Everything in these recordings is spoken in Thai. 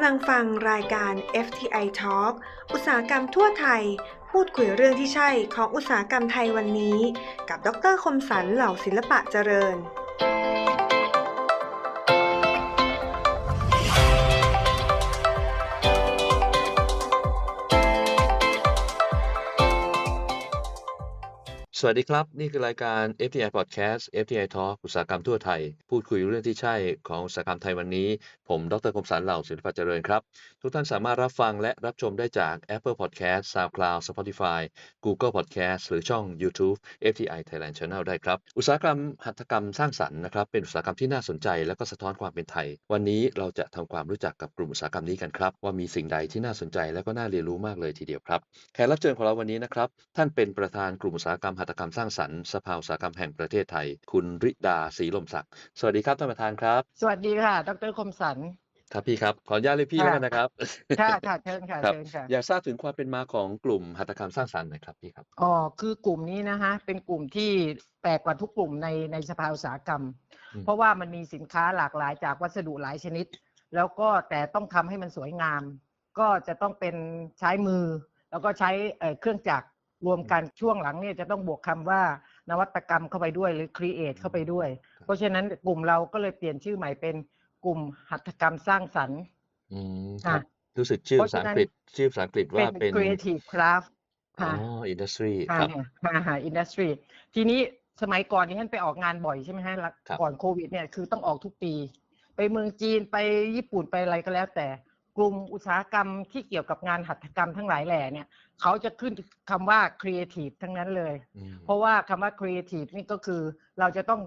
ำลังฟังรายการ FTI Talk อุตสาหกรรมทั่วไทย พูดคุยเรื่องที่ใช่ของอุตสาหกรรมไทยวันนี้ กับ ดรคมสันเหล่าศิลปะเจริญ สวัสดีครับ นี่คือรายการ FTI Podcast FTI Talk อุตสาหกรรมทั่วไทย พูดคุยเรื่องที่ใช่ของอุตสาหกรรมไทยวันนี้ ผมดรคมสันเหล่าศิลปะเจริญครับ ทุกท่านสามารถรับฟังและรับชมได้จาก Apple Podcast SoundCloud Spotify Google Podcast หรือช่อง YouTube FTI Thailand Channel ได้ครับ อุตสาหกรรมหัตถกรรมสร้างสรรค์นะครับเป็นอุตสาหกรรมที่น่าสนใจ และก็สะท้อนความเป็นไทย วันนี้เราจะทำความรู้จักกับกลุ่มอุตสาหกรรมนี้กันครับว่ามีสิ่งใดที่น่าสนใจและก็น่าเรียนรู้มากเลยทีเดียวครับแขกรับเชิญของเราวันนี้นะครับท่านเป็นประธานกลุ่มอุตสาหกรรมหัตถกรรมสร้างสรรค์สภาอุตสาหกรรมแห่งประเทศไทย คุณริดาศรีลมศักดิ์สวัสดีครับท่านประธานครับ สวัสดีค่ะ ดรคมสันครับพี่ครับ ขออนุญาตเรียกพี่ค่ะแล้วกันนะครับค่ะค่ะเชิญค่ะครับเชิญค่ะ อยากทราบถึงความเป็นมาของกลุ่มหัตถกรรมสร้างสรรค์หน่อยครับพี่ครับอ๋อคือกลุ่มนี้นะคะเป็นกลุ่มที่แปลกกว่าทุกกลุ่มในในสภาอุตสาหกรรมอืมเพราะว่ามันมีสินค้าหลากหลายจากวัสดุหลายชนิด แล้วก็แต่ต้องทำให้มันสวยงาม ก็จะต้องเป็นใช้มือ แล้วก็ใช้เอ่อเครื่องจักร รวมกันช่วงหลังเนี่ยจะต้องบวกคำว่านวัตกรรมเข้าไปด้วยหรือ create เข้าไปด้วย เพราะฉะนั้นกลุ่มเราก็เลยเปลี่ยนชื่อใหม่เป็นกลุ่มหัตถกรรมสร้างสรรค์อืมคค่ะรับรู้สึกชื่อเพราะภาษาฉะนั้อันงกฤษชื่อภาษาอังกฤษเป็ว่านเป็น creative craft อ๋อค่ะอินดัสทรีค่ะครับค่ะค่ะอินดัสทรีทีนี้สมัยก่อนที่ท่านไปออกงานบ่อยใช่ไหมฮะแล้วครับก่อนโควิดเนี่ยคือต้องออกทุกปี ไปเมืองจีนไปญี่ปุ่นไปอะไรก็แล้วแต่ก ลุ่มอุตสาหกรรมที่เกี่ยวกับงานหัตถกรรมทั้งหลายแหล่เนี่ยเขาจะขึ้นคำว่าครีเอทีฟทั้งนั้นเลยอืมเพราะว่าคำว่าครีเอทีฟนี่ก็คือเราจะต้อง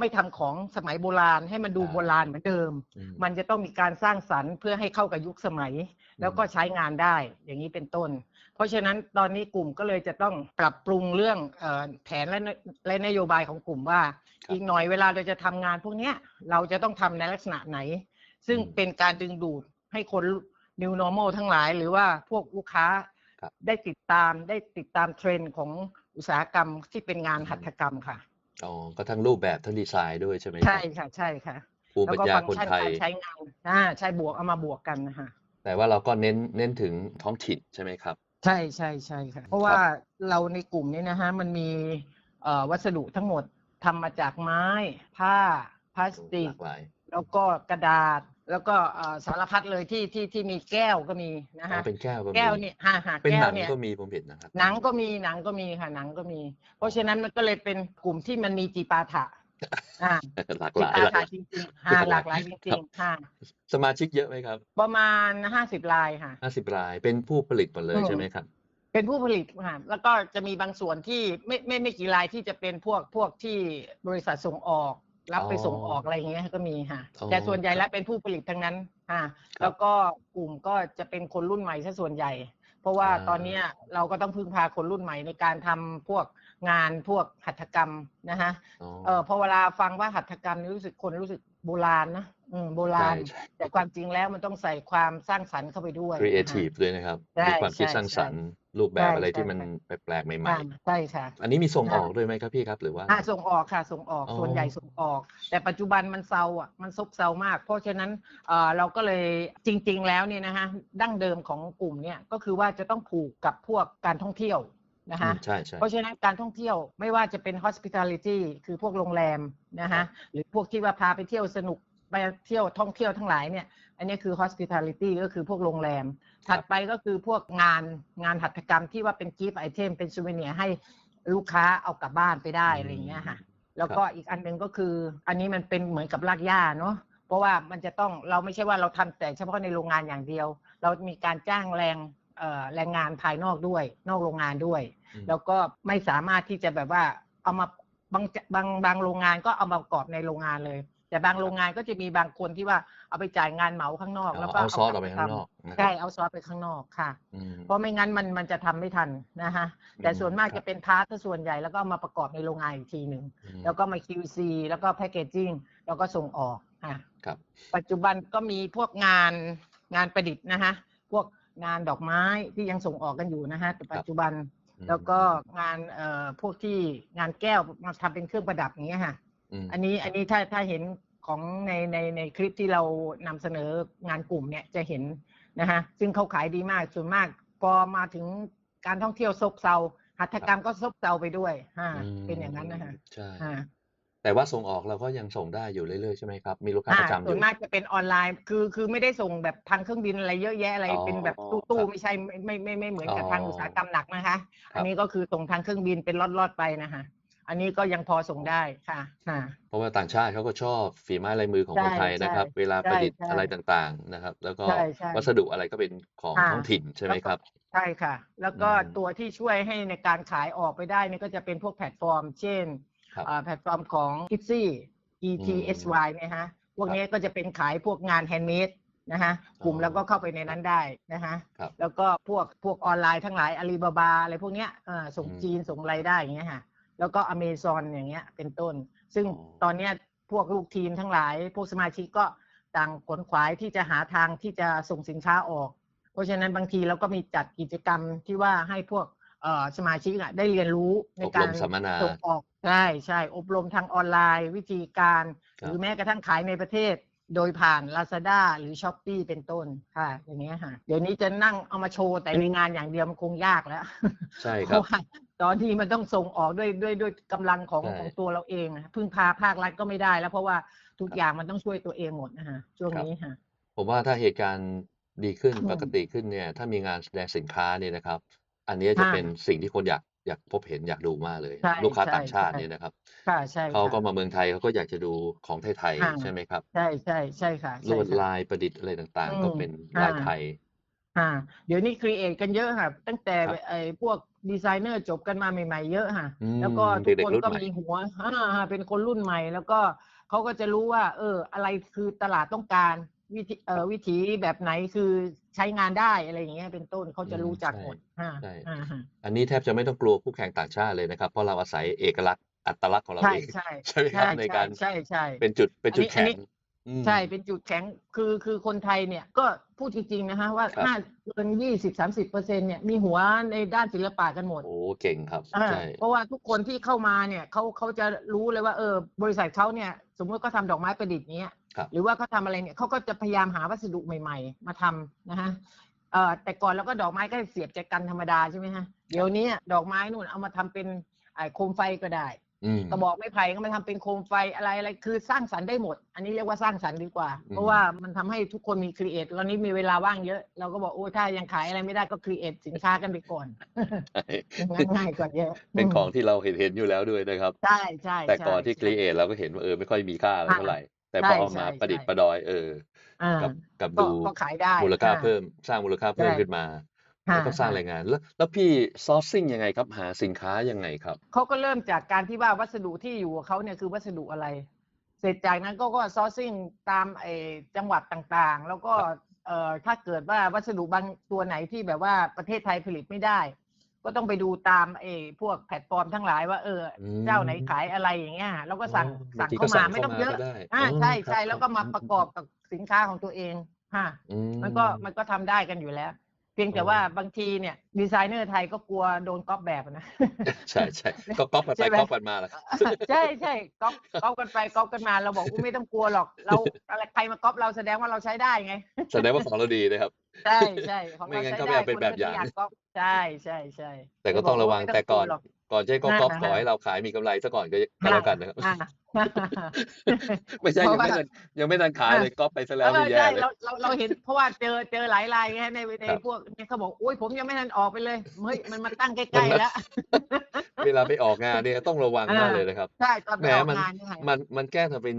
ไม่ทำของสมัยโบราณ ให้มันดูอ่าโบราณเหมือนเดิมอืมมันจะต้องมีการสร้างสรรค์เพื่อให้เข้ากับยุคสมัย แล้วก็ใช้งานได้อย่างนี้เป็นต้น เพราะฉะนั้นตอนนี้กลุ่มก็เลยจะต้องปรับปรุงเรื่องเออแผนและนและนโยบายของกลุ่มว่าครับอีกหน่อยเวลาเราจะทำงานพวกเนี้ยเราจะต้องทำในลักษณะไหน ซึ่งอืมเป็นการดึงดูด ให้คน new normal ทั้งหลาย หรือว่าพวกลูกค้าครับได้ติดตามได้ติดตามเทรนด์ของอุตสาหกรรมที่เป็นงานหัตถกรรมค่ะอ๋อก็ทั้งรูปแบบทั้งดีไซน์ด้วยใช่ไหมใช่ครับค่ะใช่ค่ะภูมิแล้วปัญก็ญาฟังคนก์ชันไทยการใช้งานอ่าใช่บวกเอามาบวกกันนะคะแต่ว่าเราก็เน้นเน้นถึงท้องถิ่นใช่ไหมครับ ใช่ใช่ใช่ค่ะ เพราะว่าเราในกลุ่มนี้นะฮะมันมีเอ่อวัสดุทั้งหมดทำมาจากไม้ ผ้าพลาสติหกลากหลายแล้วก็กระดาษ แล้วก็เอ่อสารพัดเลยที่ที่ที่มีแก้วก็มีนะอ๋อฮะเป็นแก้วก็มีแก้วเนี่ยฮ่าฮ่าเป็นแก้หนัวงเนี่ยก็มีผมเห็นนะครับหนังก็มีหนังก็มีค่ะหนังก็มี เพราะฉะนั้นมันก็เลยเป็นกลุ่มที่มันมีจีปาถะอ่าหลากหจีลายปาหลากหถะลายจริงๆค่ะหลากหลายจริงๆค่ะสมาชิกเยอะไหมครับ ประมาณห้าสิบลายค่ะห้าสิบรายเป็นผู้ผลิตหมดเลยอืมใช่ไหมครับ เป็นผู้ผลิตค่ะแล้วก็จะมีบางส่วนที่ไม่ไม่ไม่กี่รายที่จะเป็นพวกพวกที่บริษัทส่งออก รับไปอ๋อส่งออกอะไรอย่างเงี้ยก็มีค่ะอ๋อแต่ส่วนใหญ่แล้วเป็นผู้ผลิตทั้งนั้นค่ะครับแล้วก็กลุ่มก็จะเป็นคนรุ่นใหม่ซะส่วนใหญ่ เพราะว่าอ่าตอนเนี้ยเราก็ต้องพึ่งพาคนรุ่นใหม่ในการทำพวกงานพวกหัตถกรรมนะฮะอ๋อเออพอเวลาฟังว่าหัตถกรรมนี่รู้สึกคนรู้สึกโบราณนะอืมโบราณใช่ใช่แต่ความจริงแล้วมันต้องใส่ความสร้างสรรค์เข้าไปด้วยครีเอนะฮะทีฟด้วยนะครับใช่มีความคิดใช่สร้างสรรค์ใช่ รูปแบบใช่อะไรใช่ที่มันใช่แปลกๆใหม่ อ่าใช่ค่ะ ๆ อันนี้มีส่งอ่าออกด้วยไหมครับพี่ครับ หรือว่า อ่าส่งออกค่ะส่งออกอ๋อ ส่วนใหญ่ส่งออก แต่ปัจจุบันมันเซาอะมันซบเซามาก เพราะฉะนั้นเอ่อเราก็เลยจริง ๆ แล้วเนี่ยนะฮะดั้งเดิมของกลุ่มเนี่ยก็คือว่าจะต้องผูกกับพวกการท่องเที่ยวนะอืฮะมใช่ใช่เพราะฉะนั้นการท่องเที่ยวไม่ว่าจะเป็น hospitality คือพวกโรงแรมนะครัฮะบหรือพวกที่ว่าพาไปเที่ยวสนุกไปเที่ยวท่องเที่ยวทั้งหลายเนี่ย อันนี้คือ hospitality ก็คือพวกโรงแรม ถัดไปก็คือพวกงานงานหัตถกรรมที่ว่าเป็น gift item เป็น souvenir ให้ลูกค้าเอากลับบ้านไปได้อะไรอย่างเงี้ยค่ะ แล้วก็อีกอันหนึ่งก็คือ อันนี้มันเป็นเหมือนกับรากหญ้าเนาะเพราะว่ามันจะต้องเราไม่ใช่ว่าเราทำแต่เฉพาะในโรงงานอย่างเดียว เรามีการจ้างแรงเอ่อแรงงานภายนอกด้วย นอกโรงงานด้วยอืมแล้วก็ไม่สามารถที่จะแบบว่าเอามาบางบางบางโรงงานก็เอามาประกอบในโรงงานเลย แต่บางโรงงานก็จะมีบางคนที่ว่าเอาไปจ่ายงานเหมาข้างนอก แล้วก็เอาซอสอกอกลับไปข้างนอกนะคใช่รับเอาซอสไปข้างนอกค่ะอืมเพราะไม่งั้นมันมันจะทำไม่ทันนะฮะแต่อืมส่วนมากครับจะเป็นพาร์ทส่วนใหญ่แล้วก็เอามาประกอบในโรงงานอีกทีหนึ่งอืมแล้วก็มา QC แล้วก็แพ c เกจจิ้งแล้วก็ส่งออกค่ะครับปัจจุบันก็มีพวกงานงานประดิษฐ์นะฮะพวกงานดอกไม้ที่ยังส่งออกกันอยู่นะฮะแต่ปัจจุบันอืมแล้วก็งานเอ่อพวกที่งานแก้วมาทำเป็นเครื่องประดับอย่างเงี้ยค่ะม อันนี้อันนี้ถ้าถ้าเห็นของในในในคลิปที่เรานำเสนองานกลุ่มเนี่ยจะเห็นนะฮะซึ่งเขาขายดีมากส่วนมากพอมาถึงการท่องเที่ยวซบเซาหัตถกรรมก็ซบเซาไปด้วยอ่าอืมเป็นอย่างนั้นนะฮะใช่อ่าแต่ว่าส่งออกเราก็ยังส่งได้อยู่เรื่อยๆใช่ไหมครับมีลูกค้าอ่าประจำอส่วนยู่มากจะเป็นออนไลน์คือคือไม่ได้ส่งแบบทางเครื่องบินอะไรเยอะแยะอะไรอ๋อเป็นแบบคตู้รับๆไม่ใช่ไม่ไม่ไม่ไม่เหมือนกับอ๋อทางอุตสาหกรรมหนักนะคะครับอันนี้ก็คือส่งทางเครื่องบินเป็นล็อตๆไปนะคะ อันนี้ก็ยังพอส่งได้ค่ะค่ะ เพราะว่าต่างชาติเขาก็ชอบฝีไม้ลายมือของคนใช่ไทยนะครับใช่เวลาใช่ประดิษฐ์ใช่อะไรต่างๆนะครับ แล้วก็ใช่ใช่วัสดุอะไรก็เป็นของอ่าท้องถิ่นใช่ไหมครับ ใช่ค่ะ แล้วก็อืมตัวที่ช่วยให้ในการขายออกไปได้เนี่ยก็จะเป็นพวกแพลตฟอร์ม เช่นครับอ่าแพลตฟอร์มของ i t s y E T S Y เนี่ยฮะ พวกนี้ก็จะเป็นขายพวกงานแฮนด์เมดนะฮะ กลุ่มอ๋อแล้วก็เข้าไปในนั้นได้นะฮะ ครับแล้วก็พวกพวกออนไลน์ทั้งหลายอาลีบาบาอะไรพวกเนี้ยเอ่อส่งอืม จีนส่งอะไรได้อย่างเงี้ยฮะ แล้วก็อเมซอนอย่างเงี้ยเป็นต้น ซึ่งอ๋อตอนเนี้ยพวกลูกทีมทั้งหลาย พวกสมาชิกก็ต่างขนขวายที่จะหาทางที่จะส่งสินค้าออก เพราะฉะนั้นบางทีเราก็มีจัดกิจกรรมที่ว่าให้พวกเอ่อสมาชิกอะได้เรียนรู้ในอบการมสัมมนาส่งออกใช่ใช่อบรมทางออนไลน์ วิธีการครัหบรือแม้กระทั่งขายในประเทศ โดยผ่าน Lazada หรือ s h อ p e e เป็นต้นค่ะ อย่างเงี้ยค่ะ เดี๋ยวนี้จะนั่งเอามาโชว์แต่ในงานอย่างเดียวมันคงยากแล้ว ใช่เพครับราะว่า ตอนที่มันต้องส่งออกด้วยด้วยด้วยกำลังของใช่ ของตัวเราเองอะพึ่งพาภาครัฐก็ไม่ได้แล้วเพราะว่าทุกอย่างมันต้องช่วยตัวเองหมดนะฮะช่วงครับนี้ค่ะ ผมว่าถ้าเหตุการณ์ดีขึ้นอืมปกติขึ้นเนี่ย ถ้ามีงานแสดงสินค้าเนี่ยนะครับ อันนี้จะค่ะเป็นสิ่งที่คนอยากอยากพบเห็นอยากดูมากเลย ใช่ลูกค้าใช่ต่างชาติใช่ เนี่ยนะครับค่ะใช่เขาก็ค่ะมาเมืองไทยเขาก็อยากจะดูของไทยค่ะ ๆใช่ไหมครับ ใช่ใช่ใช่ค่ะลใช่วดค่ะ ลายประดิษฐ์อะไรต่างอืมๆก็เป็นค่ะลายไทย อ่าเดี๋ยวนี้ครีเอทกันเยอะค่ะ ตั้งแต่ครับไอ้พวกดีไซเนอร์จบกันมาใหม่ๆเยอะค่ะอืมแล้วก็ทุกเด็กคนๆรุ่นก็ใหม่มีหัวอ่าเป็นคนรุ่นใหม่ แล้วก็เขาก็จะรู้ว่า เออ อะไรคือตลาดต้องการวิธีเอ่อวิธีแบบไหนคือใช้งานได้อะไรอย่างเงี้ยเป็นต้นเขาจะรู้จักหมดอ่าใช่อ่าฮะอันนี้แทบจะไม่ต้องกลัวคู่แข่งต่างชาติเลยนะครับ เพราะเราอาศัยเอกลักษณ์อัตลักษณ์ของเราใช่เองใช่ใช่ไหมครับในการใช่ใช่เป็นจุดเป็นจุดอัแข็นงนี้อืม ใช่เป็นจุดแข็งคือคือคนไทยเนี่ยก็พูดจริงๆนะฮะว่าครับห้าเกินยี่สิบสามสิบเปอร์เซ็นเนี่ยมีหัวในด้านศิลปะกันหมดโอ้เก่งครับอ่าใช่เพราะว่าทุกคนที่เข้ามาเนี่ยเขาเขาจะรู้เลยว่าเออบริษัทเขาเนี่ย สมมติเขาทำดอกไม้ประดิษฐ์เนี้ยครับหรือว่าเขาทำอะไรเนี่ยเขาก็จะพยายามหาวัสดุใหม่ ๆ มาทำนะฮะเอ่อแต่ก่อนแล้วก็ดอกไม้ก็เสียบจากกันธรรมดาใช่ไหมฮะเดี๋ยวนี้ดอกไม้นู่นเอามาทำเป็นไอ้โคมไฟก็ได้ อืม กระบอกไม้ไผ่ก็มาทำเป็นโคมไฟอะไรอะไรคือสร้างสรรค์ได้หมด อันนี้เรียกว่าสร้างสรรค์ดีกว่า อืม เพราะว่ามันทำให้ทุกคนมีครีเอทตอนนี้มีเวลาว่างเยอะ เราก็บอกโอ้ถ้ายังขายอะไรไม่ได้ก็ครีเอทสินค้ากันไปก่อน ใช่ง่ายๆกว่าเยอะเป็นของที่เราเห็นเห็นอยู่แล้วด้วยนะครับ ใช่ใช่แต่ก่อนที่คใช่ รีเอทเราก็เห็นว่าเออไม่ค่อยมีค่าอะไรอ่าเท่าไหร่ แต่ใช่พอเอามาใช่ประดิษฐ์ใช่ ประดอยเออ อ่ากับกับก็ดูก็ขายได้มูลค่าอ่าเพิ่มสร้างมูลค่าเพิ่มใช่ ขึ้นมา อ่าแล้วก็สร้างอ่าแรงงาน แล้ว แล้วพี่ซอร์ซิ่งยังไงครับ หาสินค้ายังไงครับ เขาก็เริ่มจากการที่ว่าวัสดุที่อยู่กับเขาเนี่ยคือวัสดุอะไร เสร็จจากนั้นก็ก็ซอร์ซิ่งตามไอ้จังหวัดต่างๆ แล้วก็เอ่อถ้าเกิดว่าวัสดุบางตัวไหนที่แบบว่าประเทศไทยผลิตไม่ได้ ก็ต้องไปดูตามไอ้พวกแพลตฟอร์มทั้งหลายว่าเอออมเจ้าไหนขายอะไรอย่างเงี้ยเราก็สั่งอ๋อบาสั่งงทีเข้าก็สั่มางไม่ต้องเยอะเข้ามาก็ได้อ่าอ๋อใช่ครับใช่แล้วก็มาอืมประกอบกับสินค้าของตัวเองฮะอืมันก็มันก็ทำได้กันอยู่แล้ว เพียงแต่อ๋อว่าบางทีเนี่ยดีไซเนอร์ไทยก็กลัวโดนก๊อปแบบนะใช่ใช่ก็ก๊อปกันใช่ไปไหมก๊อปกันมาแหละครับใช่ใช่ก๊อปก๊อปกันไปก๊อปกันมาเราบอกว่าไม่ต้องกลัวหรอก เราอะไรใครมาก๊อปเราแสดงว่าเราใช้ได้ไง แสดงว่าของเราดีนะครับ ใช่ใช่ของไม่เรางั้นใช้ก็ไม่ได้เอาเป็นแบบอย่างคก็ไม่ก๊อปใช่ใช่ใช่แต่ก็ต้องระวังไม่แต่ก่อนลัหร ก่อนจะให้เขาก๊อปอ่าขอให้เราขายมีกำไรซะก่อนก็ก็อ่าแล้วกันนะครับอ่าไม่ใช่เพยังราะไม่ว่าทันยังไม่ทันขายอ่าเลยก๊อปไปซะเอแล้วนี่อแย่ใช่เลยเราเราเราเห็นเพราะว่าเจอเจอหลายรายไงในในครับพวกเนี่ยเขาบอกโอ้ยผมยังไม่ทันออกไปเลยเฮ้ยมันมาตั้งใกล้ๆแล้ว เวลาไปออกงานเนี่ยต้องระวังมากเลยนะครับใช่ตอนไปแหมออกมันงานเนี่ยค่ะมันมันแกล้งทำเป็น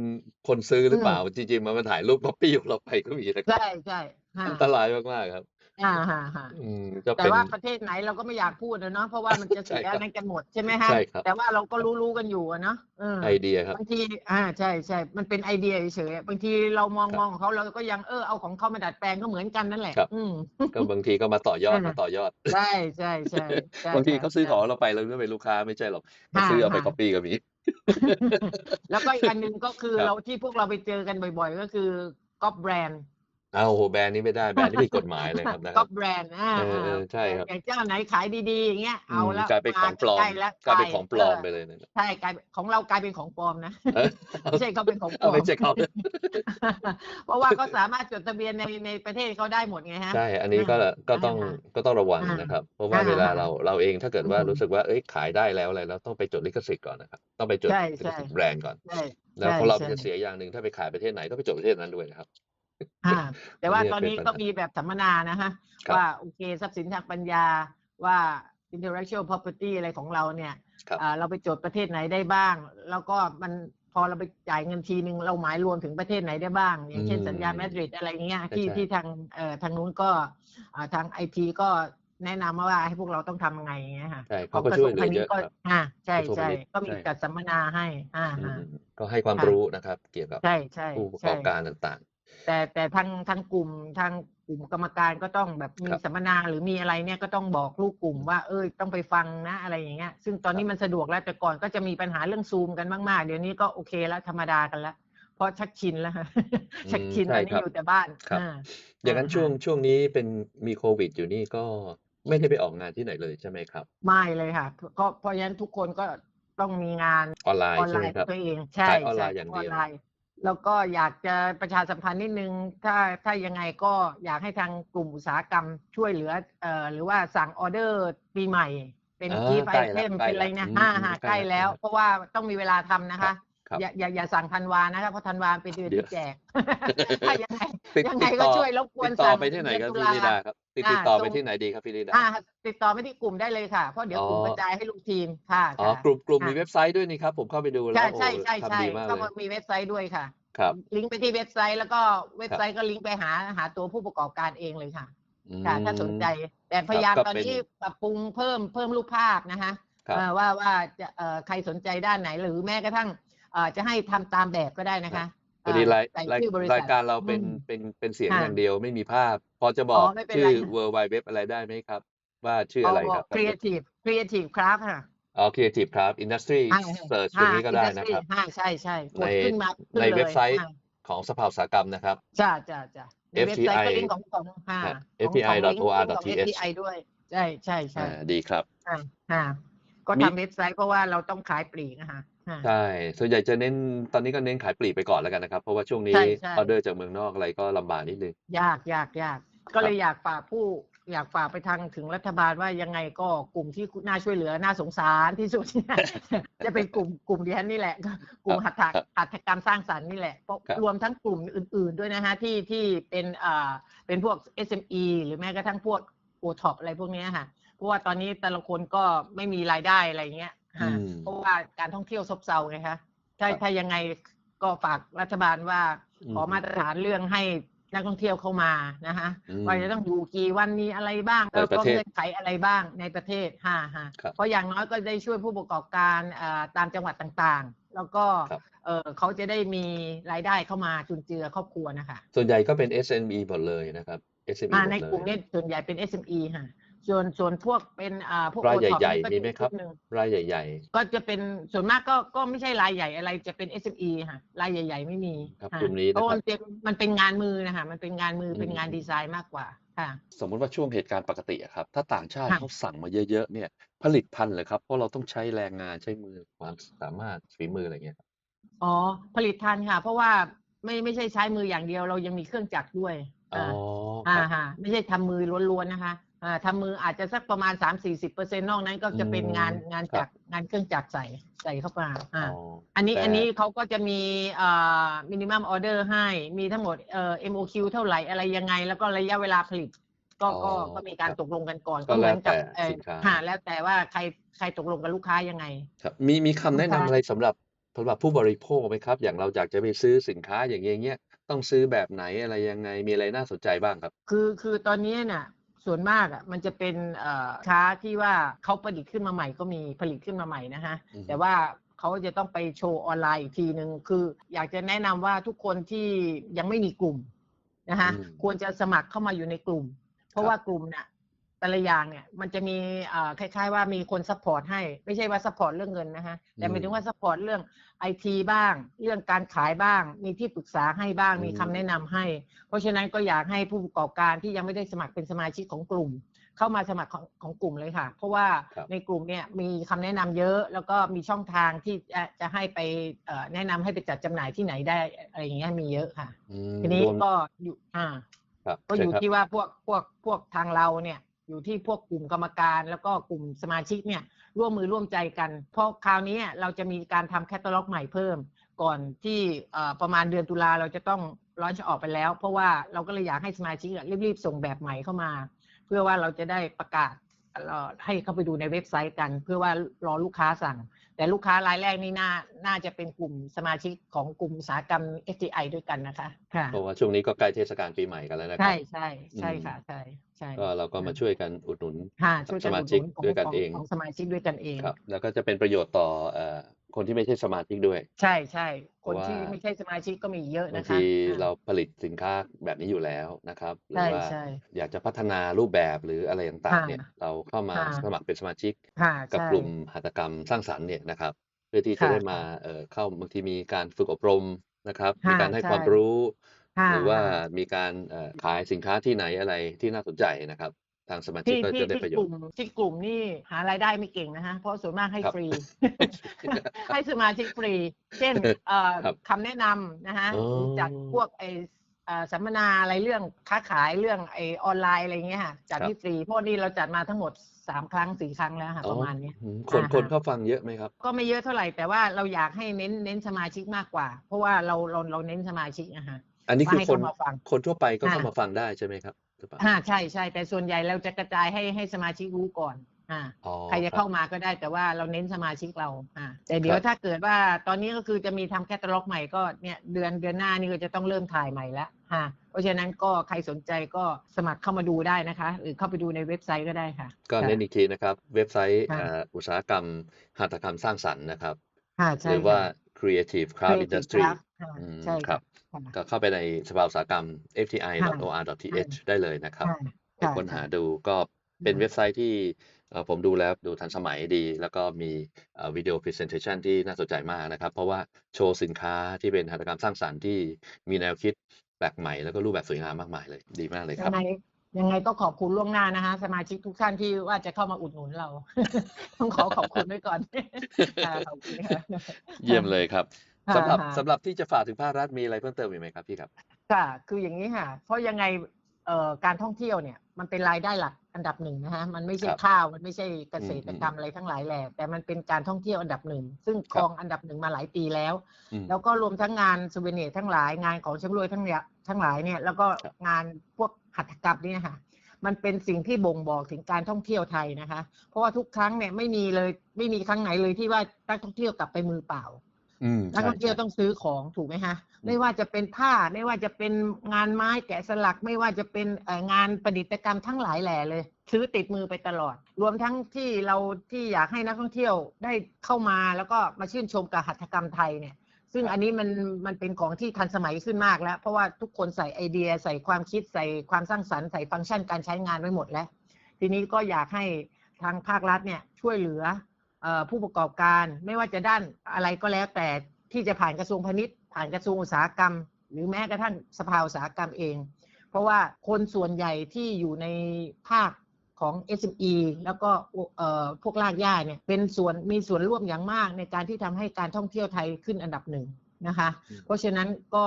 คนซื้อหรือเปล่าจริงๆมันมาถ่ายรูปก๊อปปี้ของเราไปก็มีนะครับใช่ใช่ฮะอันตรายมากๆครับ อ่าฮะฮะอืมก็แต่เป็น ว่าประเทศไหนเราก็ไม่อยากพูดนะเนาะเพราะว่ามันจะเสียใช่ครับนั่นกันหมดใช่ไหมฮะใช่ครับ แต่ว่าเราก็รู้รู้ๆกันอยู่อะเนาะเออไอเดียครับ บางทีอ่าใช่ใช่มันเป็นไอเดียเฉยๆบางทีเรามองครับมองของเขาเราก็ยังเออเอาของเขามาดัดแปลงก็เหมือนกันนั่นแหละ ครับ อืม ก็บางทีก็มาต่อยอดอ่าม มาต่อยอด ใช่ใช่ใช่ใช่บางทีเขาซื้อของใช่เราไปเราไม่เป็นลูกค้าไม่ใช่หรอกเขาค่ะซื้อเอาไปค่ะ ก๊อปปี้ก็มี แล้วก็อีกอันหนึ่งก็คือครับเราที่พวกเราไปเจอกันบ่อย ๆ ก็คือก๊อปแบรนด์เอาโอ้โหแบรนด์นี้ไม่ได้แบรนด์นี้ผิดกฎหมายเลยครับนะคก็รับแบรนด์อ่าเออเออใช่ครับอย่างเจ้าไหนขายดีๆอย่างเงี้ยเอาอืมแล้วกลายเป็นของปลอม ใกล้แล้วกลายเป็นของปลอมใช่ไปเลยนะใช่กลายเป็นของเรากลายเป็นของปลอมนะเออไม่ใช่เขาเป็นของปลเอาอม ไม่ใช่เขาเพราะว่าเขาสามารถจดทะเบียนในในประเทศเขาได้หมดไงฮะ ใช่ อันนี้ก็อ่าก็ต้องอ่าก็ต้องระวังอ่านนะครับ เพราะว่าอ่าเวลาเราเราเองถ้าเกิดว่าอืมรู้สึกว่าเอ้ยขายได้แล้วอะไรแล้วต้องไปจดลิขสิทธิ์ก่อนนะครับต้องไปจดใช่ลิขสิทธิ์ใช่แบรนด์ก่อน ใช่แล้วใช่เพราะเราใช่จะเสียอย่างหนึ่งถ้าไปขายประเทศไหนต้องไปจดประเทศนั้นด้วยนะครับอ่า แต่ว่าอันนี้ตอนนี้เป็นปัญก็หามีมีแบบสัมมนานะฮะครับว่าโอเคทรัพย์สินทางปัญญาว่า intellectual property อะไรของเราเนี่ยครับอ่าเราไปจดประเทศไหนได้บ้าง แล้วก็มันพอเราไปจ่ายเงินทีนึงเราหมายรวมถึงประเทศไหนได้บ้าง อย่างเช่นอืมสัญญามาดริดอะไรเงี้ยที่ใช่ที่ทางเอ่อทางนู้นก็อ่าทางไอทีก็แนะนำมาว่าให้พวกเราต้องทำยังไงอย่างเงี้ยค่ะใช่ขเขาองก็กระช่ทรววยงเหลืพาอณิเยชอะย์ก็ครับอ่าใช่กระทรวงใช่พาณิชย์ก็มีใช่จัดสัมมนาให้อ่าอืฮะมก็ให้ความค่ะรู้นะครับ เกี่ยวกับใช่ใช่ผู้ประกใช่อบการต่าง แต่แต่ทางทางกลุ่มทางกลุ่มกรรมการก็ต้องแบบมีครับสัมมนาหรือมีอะไรเนี่ยก็ต้องบอกลูกกลุ่มว่าเอ้ยต้องไปฟังนะอะไรอย่างเงี้ย ซึ่งตอนนี้มันสะดวกแล้วแต่ก่อนก็จะมีปัญหาเรื่องซูมกันมากๆ เดี๋ยวนี้ก็โอเคแล้วธรรมดากันแล้วเพราะชักชินแล้วชักชินใช่ตอนนี้ครับอยู่แต่บ้านครับอ่าๆอย่างนั้นอ่าช่วงฮะช่วงนี้เป็นมีโควิด อยู่นี่ก็ไม่ได้ไปออกงานที่ไหนเลยใช่ไหมครับ ไม่เลยค่ะเพราะเพราะฉะนั้นทุกคนก็ต้องมีงานออนไลอน์อนใช่ไลไหมน์ครับตัวเองใช่ขายออนไลใช่น์อย่างเดียวออนไลน์ แล้วก็อยากจะประชาสัมพันธ์นิดนึง ถ้าถ้ายังไงก็อยากให้ทางกลุ่มอุตสาหกรรมช่วยเหลือเอ่อหรือว่าสั่งออเดอร์ปีใหม่ เป็นอ่ากีฟไอใกล้เทแล้วมใกล้เป็นอะไรแล้วนะอืมห้าอืมหาใกใกล้ล้แล้แล้ววเพราะว่าต้องมีเวลาทำนะครัคะบครับ อย่าอย่าอย่าสั่งธันวานะคะเพราะธันวาเป็นเดือนเดี๋ยวที่แจกถ้ายังไงติดยังไงติดก็ต่อช่วยรบกวตินดต่อสั่งไปที่ไหนครับเดืพี่อลิตุลาดาครับติดอ่าติดต่อไปส่งที่ไหนดีครับพี่ลิดาอ่าติดต่อไปที่กลุ่มได้เลยค่ะเพราะเดี๋ยวกลุ่มอ๋อกระจายให้ลูกทีมค่ะอ๋อค่ะกลุ่มกลุ่มค่ะมีเว็บไซต์ด้วยนี่ครับผมเข้าไปดูแล้ใช่วโอ้ใช่ใช่ใช่ทำดีมากก็เลยมีเว็บไซต์ด้วยค่ะครับลิงก์ไปที่เว็บไซต์แล้วก็เว็บไซต์ก็ลิงก์ไปหาหาตัวผู้ประกอบการเองเลยค่ะอืมค่ะถ้าสนใจแต่พยายามก็ตอนเป็นนี้ปรับปรุงเพิ่มเพิ่มรูปภาพนะคะครับเอ่อว่าว่าจะเอ่อใครสนใจด้านไหนหรือแม้กระทั่งเอ่อ จะให้ทำตามแบบก็ได้นะคะพอดีรายใส่รายชื่อบริษัทรายการเราเป็นอืมเป็นเป็นเสียงค่ะอย่างเดียวไม่มีภาพ พอจะบอกอ๋อไม่เป็นชื่อไร World Wide Web อะไรได้ไหมครับ ว่าชื่ออะไรครับครีเอทีฟครีเอทีฟครับค่ะอ๋อ Creative ครับ Industry อ่า Search ตรงนี้ก็ได้อ่านะครับ industry อ่าใช่ใช่กในดขึ้นมาขึ้นในลยเว็บไซต์อ่าของสภาอุตสาหกรรมนะครับจ้าจ้าจ้าในเว็บไซต์ก็ลิงก์ของของอ่าครับของของลิงก์ของ fpi.or.th FPI ด้วยใช่ใช่ใช่อ่าดีครับอ่าอ่าก็มีทำเว็บไซต์เพราะว่าเราต้องขายปลีกนะคะ อ่าใช่ ส่วนใหญ่จะเน้น ตอนนี้ก็เน้นขายปลีกไปก่อนแล้วกันนะครับ เพราะว่าช่วงนี้ใช่ใช่ ออเดอร์จากเมืองนอกอะไรก็ลำบากนิดนึงยากยากยากก็เลยอยากฝากผู้อยากฝากไปทางถึงรัฐบาลว่ายังไงก็กลุ่มที่น่าช่วยเหลือน่าสงสารที่สุด จะเป็นกลุ่มกลุ่มดิฉันนี่แหละกลุ่มหัตถหัตถกรรมสร้างสรรค์นี่แหละเพราะครับรวมทั้งกลุ่มอื่น ๆด้วยนะฮะที่ที่เป็นอ่าเป็นพวก SME หรือแม้กระทั่งพวกโอท็อปอะไรพวกเนี้ยค่ะเพราะว่าตอนนี้แต่ละคนก็ไม่มีรายได้อะไรเงี้ยฮะอืม เพราะว่าการท่องเที่ยวซบเซาไงคะถ้าครับถ้ายังไงก็ฝากรัฐบาลว่าอืมขอมาตรฐานเรื่องให้นักท่องเที่ยวเข้ามานะคะอืมว่าจะต้องอยู่กี่วันมีอะไรบ้างในประก็เทศเงื่อนไขอะไรบ้างในประเทศฮ่าฮะครับเพราะอย่างน้อยก็ได้ช่วยผู้ประกอบการอ่าตามจังหวัดต่างๆ แล้วก็ครับเออเขาจะได้มีรายได้เข้ามาจุนเจือครอบครัวนะคะส่วนใหญ่ก็เป็น SME หมดเลยนะครับ SME อ่าหมดในเลกลุ่มยเนี้ส่วนใหญ่เป็น SME ค่ะ ส่วนส่วนพวกเป็นอ่าพวกราย O-top ใหญ่ก็ๆมีไหมครับชุดหนึ่งรายใหญ่ ก็จะเป็นส่วนมากก็ก็ไม่ใช่รายใหญ่อะไรจะเป็น SME ค่ะรายใหญ่ ๆ ไม่มีครับค่ะกลุ่มนี้นะครับเพราะมันเป็นมันเป็นงานมือนะคะมันเป็นงานมืออืมเป็นงานดีไซน์มากกว่าค่ะๆสมมติว่าช่วงเหตุการณ์ปกติอะครับ ถ้าต่างชาติค่ะเขาสั่งมาเยอะๆเนี่ยผลิตพันธุ์เหรอครับ เพราะเราต้องใช้แรงงานใช้มือความสามารถฝีมืออะไรเงี้ยครับอ๋อผลิตทันค่ะ เพราะว่าไม่ไม่ใช่ใช้มืออย่างเดียวเรายังมีเครื่องจักรด้วยอ๋ออ่าครับอ่าฮะไม่ใช่ทำมือล้วนๆนะคะอ่า ทำมืออาจจะสักประมาณ3-40เปอร์เซ็นต์นอกนั้นก็จะเป็นงานงานจักรงานเครื่องจักรใส่ใส่เข้ามาอ่าอ๋ออันนี้แต่อันนี้เขาก็จะมีเอ่อมินิมัมออเดอร์ให้มีทั้งหมดเอ่อ MOQ เท่าไหร่อะไรยังไง แล้วก็ระยะเวลาผลิต ก็ก็อ๋อก็มีการครับตกลงกันก่อนก็เหมือนแล้วแต่เอ่อสินค้าค่ะแล้วแต่ว่าใครใครตกลงกับลูกค้ายังไงครับมีมีคำแนะนำลูกค้าอะไรสำหรับสำหรับผู้บริโภคไหมครับ อย่างเราอยากจะไปซื้อสินค้าอย่างเงี้ยต้องซื้อแบบไหนอะไรยังไงมีอะไรน่าสนใจบ้างครับ คือคือตอนนี้น่ะ ส่วนมากอะมันจะเป็นเอ่อค้าที่ว่าเขาผลิตขึ้นมาใหม่ก็มีผลิตขึ้นมาใหม่นะฮะอือฮึแต่ว่าเขาจะต้องไปโชว์ออนไลน์อีกทีหนึ่งคือ อยากจะแนะนำว่าทุกคนที่ยังไม่มีกลุ่มนะฮะอืมควรจะสมัครเข้ามาอยู่ในกลุ่ม เพราะครับว่ากลุ่มน่ะ แต่ละอย่างเนี่ยมันจะมีอ่าคล้ายๆว่ามีคนซัพพอร์ตให้ ไม่ใช่ว่าซัพพอร์ตเรื่องเงินนะฮะแต่หมายถึงว่าซัพพอร์ตเรื่องไอทีบ้าง เรื่องการขายบ้าง มีที่ปรึกษาให้บ้างมีคำแนะนำให้ เพราะฉะนั้นก็อยากให้ผู้ประกอบการที่ยังไม่ได้สมัครเป็นสมาชิกของกลุ่ม เข้ามาสมัครของของกลุ่มเลยค่ะ เพราะว่าครับในกลุ่มเนี่ยมีคำแนะนำเยอะแล้วก็มีช่องทางที่จะจะให้ไปเอ่อแนะนำให้ไปจัดจำหน่ายที่ไหนได้อะไรอย่างเงี้ยมีเยอะค่ะอืมทีนี้รวมก็อยู่อ่าครับก็อเชิญยู่ครับที่ว่าพวกพวกพวกทางเราเนี่ย อยู่ที่พวกกลุ่มกรรมการแล้วก็กลุ่มสมาชิกเนี่ยร่วมมือร่วมใจกัน เพราะคราวนี้เราจะมีการทำแคตตาล็อกใหม่เพิ่ม ก่อนที่ประมาณเดือนตุลาเราจะต้องร้อนจะออกไปแล้ว เพราะว่าเราก็เลยอยากให้สมาชิกรีบๆส่งแบบใหม่เข้ามา เพื่อว่าเราจะได้ประกาศ ให้เข้าไปดูในเว็บไซต์กัน เพื่อว่ารอลูกค้าสั่ง แต่ลูกค้ารายแรกนี่น่าน่าจะเป็นกลุ่มสมาชิกของกลุ่มอุตสาหกรรม FTI ด้วยกันนะคะค่ะเพราะว่าช่วงนี้ก็ใกล้เทศกาลปีใหม่กันแล้วนะครัใช่บใช่ใช่อืมค่ะใช่ใช่ก็เราก็มาช่วยกันอุดหนุนค่ะช่วยกันสมาชิกอุหนุด้วยกันขเองของสมาชิกด้วยกันเองครับแล้วก็จะเป็นประโยชน์ต่อเอ่อ คนที่ไม่ใช่สมาชิกด้วย ใช่ใช่เพคนราะว่าที่ไม่ใช่สมาชิกก็มีเยอะบางนะคะทีอ่าเราผลิตสินค้าแบบนี้อยู่แล้วนะครับหรือใช่ว่าใช่อยากจะพัฒนารูปแบบหรืออะไรต่างๆค่ะเนี่ยเราเข้ามาค่ะสมัครเป็นสมาชิกค่ะกับใช่กลุ่มหัตถกรรมสร้างสรรค์เนี่ยนะครับ เพื่อที่จะค่ะได้มาเอ่อเข้าบางทีมีการฝึกอบรมนะครับ มีค่ะการให้ใช่ความรู้ค่ะหรือว่าค่ะมีการเอ่อขายสินค้าที่ไหนอะไรที่น่าสนใจนะครับ ทางสมาชิกที่ก็ที่จะได้ที่ประโยกชลุ่น์มที่กลุ่มนี่หารายได้ไม่เก่งนะคะเพราะส่วนมากให้ครับฟรี ให้สมาชิกฟรี เช่นเอ่อครับคำแนะนำนะคะอ๋อหรือจัดพวกไอเอ่อสัมมนาอะไรเรื่องค้าขายเรื่องไอออนไลน์อะไรเงี้ยค่ะจัดครับที่ฟรีเพราะนี่เราจัดมาทั้งหมดสามครั้งสี่ครั้งแล้วค่ะอ๋อประมาณเนี้ยอืมคนอ่าฮะคนเข้าฟังเยอะไหมครับ ก็ไม่เยอะเท่าไหร่แต่ว่าเราอยากให้เน้นเน้นสมาชิกมากกว่า เพราะว่าเราเราเราเน้นสมาชิกนะฮะอันนี้ว่าคือให้คนเข้ามาฟัง คนทั่วไปก็เข้าค่ะมาฟังได้ใช่ไหมครับ หรือเปล่า อ่าใช่ใช่แต่ส่วนใหญ่เราจะกระจายให้ให้สมาชิกรู้ก่อน อ่า อ๋อใครจะรับเข้ามาก็ได้แต่ว่าเราเน้นสมาชิกเรา อ่า แต่เดี๋ยครัวบถ้าเกิดว่าตอนนี้ก็คือจะมีทำแคตตาล็อกใหม่ก็เนี่ยเดือนเดือนหน้านี่ก็จะต้องเริ่มถ่ายใหม่แล้วฮะเพราะฉะนั้นก็ใครสนใจก็สมัครเข้ามาดูได้นะคะ หรือเข้าไปดูในเว็บไซต์ก็ได้ค่ะ ก็ค่ะเน้นอีกทีนะครับ เว็บไซต์ค่ะเอ่ออุตสาหกรรมหัตถกรรมสร้างสรรค์นะครับ ค่ะหใช่รือว่า ค่ะ Creative Craft Creative Industry Craft ค่ะอืมใช่ครัค่ะบ ค่ะก็เข้าไปในสภาอุตสาหกรรม fti.or.th ได้เลยนะครับ ค่ะไปค่ะค้นหาดูก็เป็นอืมเว็บไซต์ที่เอ่อผมดูแล้วดูทันสมัยดี แล้วก็มีเอ่อวิดีโอ presentation ที่น่าสนใจมากนะครับ เพราะว่าโชว์สินค้าที่เป็นหัตถกรรมสร้างสรรค์ที่มีแนวคิดแปลกใหม่ แล้วก็รูปแบบสวยงามมากมายเลย ดีมากเลยคยัรับงไงยังไงก็ขอบคุณล่วงหน้านะคะ สมาชิกทุกท่านที่ว่าจะเข้ามาอุดหนุนเรา ต้องขอขอบคุณไว้ก่อน ค่ะขอบคุณค่ะเยี่ยมเลยครับค่ะ สำหรับค่ะสำหรับที่จะฝากถึงภาครัฐมีอะไรเพิ่มเติมอีกไหมครับพี่ครับ ค่ะ คืออย่างนี้ค่ะ เพราะยังไงเอ่อการท่องเที่ยวเนี่ยมันเป็นรายได้หลักอันดับหนึ่งนะคะมันไม่ใช่ครับข้าวมันไม่ใช่เกษตรกรรมอืมอะไรทั้งหลายแหละแต่มันเป็นการท่องเที่ยวอันดับหนึ่งซึ่งคครับรองอันดับหนึ่งมาหลายปีแล้วอืมแล้วก็รวมทั้งงานสเวเนียทั้งหลายงานของชำรวยทั้งเนี่ยทั้งหลายเนี่ยแล้วก็ครับงานพวกหัตถกรรมเนี่ยค่ะมันเป็นสิ่งที่บ่งบอกถึงการท่องเที่ยวไทยนะคะ เพราะว่าทุกครั้งเนี่ยไม่มีเลยไม่มีครั้งไหนเลยที่ว่านักท่องเที่ยวกลับไปมือเปล่าอืม นักใช่ท่องเที่ยวใช่ต้องซื้อของถูกไหมคะอืมไม่ว่าจะเป็นผ้าไม่ว่าจะเป็นงานไม้แกะสลักไม่ว่าจะเป็นเอ่องานประดิษฐกรรมทั้งหลายแหล่เลย ซื้อติดมือไปตลอด รวมทั้งที่เราที่อยากให้นักท่องเที่ยวได้เข้ามาแล้วก็มาชื่นชมกับหัตถกรรมไทยเนี่ยซึ่งอันนี้มันมันเป็นของที่ทันสมัยขึ้นมากแล้ว เพราะว่าทุกคนใส่ไอเดียใส่ความคิดใส่ความสร้างสรรค์ใส่ฟังก์ชันการใช้งานไว้หมดแล้ว ทีนี้ก็อยากให้ทางภาครัฐเนี่ยช่วยเหลือเอ่อ ผู้ประกอบการไม่ว่าจะด้านอะไรก็แล้วแต่ที่จะผ่านกระทรวงพาณิชย์ ผ่านกระทรวงอุตสาหกรรม หรือแม้กระทั่งสภาอุตสาหกรรมเอง เพราะว่าคนส่วนใหญ่ที่อยู่ในภาคของ SME แล้วก็เอ่อพวกลากย่าเนี่ยเป็นส่วนมีส่วนร่วมอย่างมากในการที่ทำให้การท่องเที่ยวไทยขึ้นอันดับหนึ่งนะคะอืมเพราะฉะนั้นก็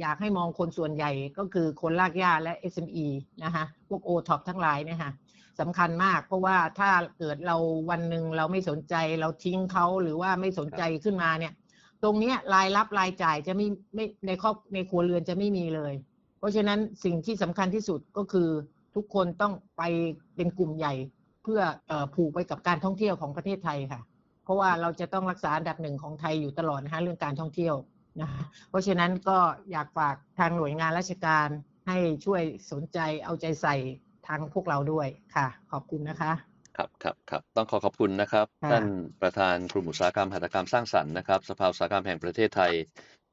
อยากให้มองคนส่วนใหญ่ก็คือคนลากย่าและ SME นะคะพวก o t o p ทั้งหลายเนี่ยค่ะ สำคัญมาก เพราะว่าถ้าเกิดเราวันหนึ่งเราไม่สนใจเราทิ้งเขาหรือว่าไม่สนใจขึ้นมาเนี่ย ตรงเนี้ยรายรับรายจ่ายจะไม่ไม่ในครอบในครัวเรือนจะไม่มีเลย เพราะฉะนั้นสิ่งที่สำคัญที่สุดก็คือทุกคนต้องไปเป็นกลุ่มใหญ่ เพื่อผูกไปกับการท่องเที่ยวของประเทศไทยค่ะ เพราะว่าเราจะต้องรักษาอันดับหนึ่งของไทยอยู่ตลอดนะคะเรื่องการท่องเที่ยวนะเพราะฉะนั้นก็อยากฝากทางหน่วยงานราชการให้ช่วยสนใจเอาใจใส่ ทางพวกเราด้วยค่ะ ขอบคุณนะคะ ครับครับครับต้องขอขอบคุณนะครับค่ะท่านประธานกลุ่มอุตสาหกรรมหัตถกรรมสร้างสรรค์นะครับสภาอุตสาหกรรมแห่งประเทศไทย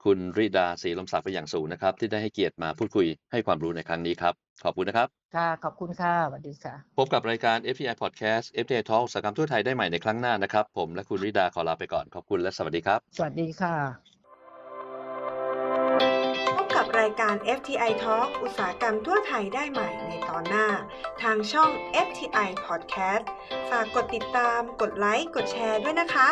คุณริดาศรีลมศักดิ์เป็นอย่างสูงนะครับ ที่ได้ให้เกียรติมาพูดคุยให้ความรู้ในครั้งนี้ครับ ขอบคุณนะครับ ค่ะ ขอบคุณค่ะสวัสดีค่ะ พบกับรายการ FTI Podcast FTI Talk อุตสาหกรรมทั่วไทยได้ใหม่ในครั้งหน้านะครับ ผมและคุณริดาขอลาไปก่อนขอบคุณและสวัสดีครับ สวัสดีค่ะพบกับ รายการ FTI Talk อุตสาหกรรมทั่วไทยได้ใหม่ในตอนหน้า ทางช่อง FTI Podcast ฝากกดติดตาม กดไลค์ กดแชร์ด้วยนะคะ